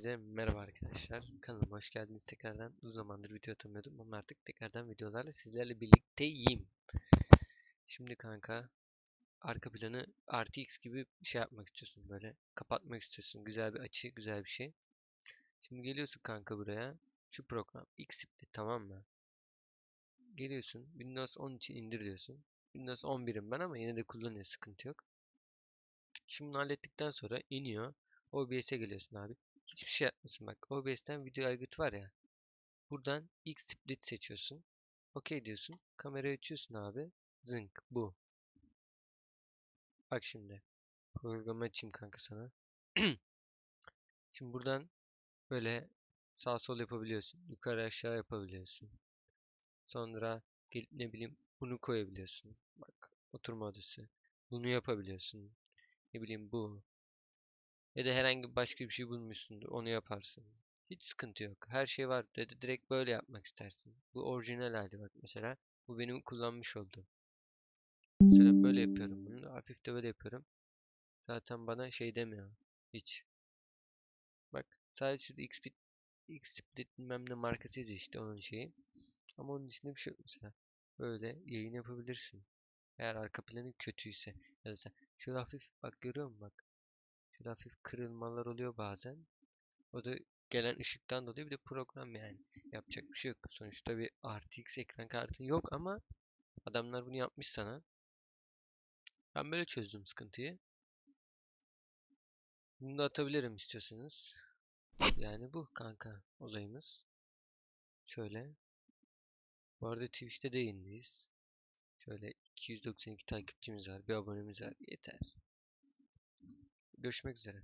Hepinize merhaba arkadaşlar. Kanalıma hoş geldiniz tekrardan. Uzun zamandır video atamıyordum ama artık tekrardan videolarla sizlerle birlikteyim. Şimdi kanka arka planı RTX gibi şey yapmak istiyorsun böyle. Kapatmak istiyorsun. Güzel bir açı, güzel bir şey. Şimdi geliyorsun kanka buraya. Şu program Xsplit tamam mı? Geliyorsun. Windows 10 için indir diyorsun. Windows 11'im ben ama yine de kullanıyor sıkıntı yok. Şimdi hallettikten sonra iniyor. OBS'e geliyorsun abi. Hiçbir şey yapmıyorsun bak. OBS'ten video aygıt var ya. Buradan X split seçiyorsun. OK diyorsun. Kamerayı açıyorsun abi. Zınk bu. Bak şimdi. Programı açayım kanka sana. Şimdi buradan böyle sağ sol yapabiliyorsun. Yukarı aşağı yapabiliyorsun. Sonra gelip ne bileyim bunu koyabiliyorsun. Bak oturma odası. Bunu yapabiliyorsun. Ne bileyim bu. Ya da herhangi başka bir şey bulmuşsundur. Onu yaparsın. Hiç sıkıntı yok. Her şey var. Dedi direkt böyle yapmak istersin. Bu orijinal hali bak mesela. Bu benim kullanmış olduğum. Mesela böyle yapıyorum bunu. Hafif de böyle yapıyorum. Zaten bana şey demiyor. Hiç. Bak sadece şurada Xsplit Xsplit bilmem ne markasıydı işte onun şeyi. Ama onun dışında bir şey yok mesela. Böyle yayın yapabilirsin. Eğer arka planı kötüyse. Ya da sen şöyle hafif bak görüyor musun bak. Şöyle hafif kırılmalar oluyor bazen. O da gelen ışıktan dolayı bir de program yani. Yapacak bir şey yok. Sonuçta bir RTX ekran kartın yok ama adamlar bunu yapmış sana. Ben böyle çözdüm sıkıntıyı. Bunu da atabilirim istiyorsanız. Yani bu kanka olayımız. Şöyle. Bu arada Twitch'te de yayındayız. Şöyle 292 takipçimiz var. Bir abonemiz var. Yeter. Görüşmek üzere.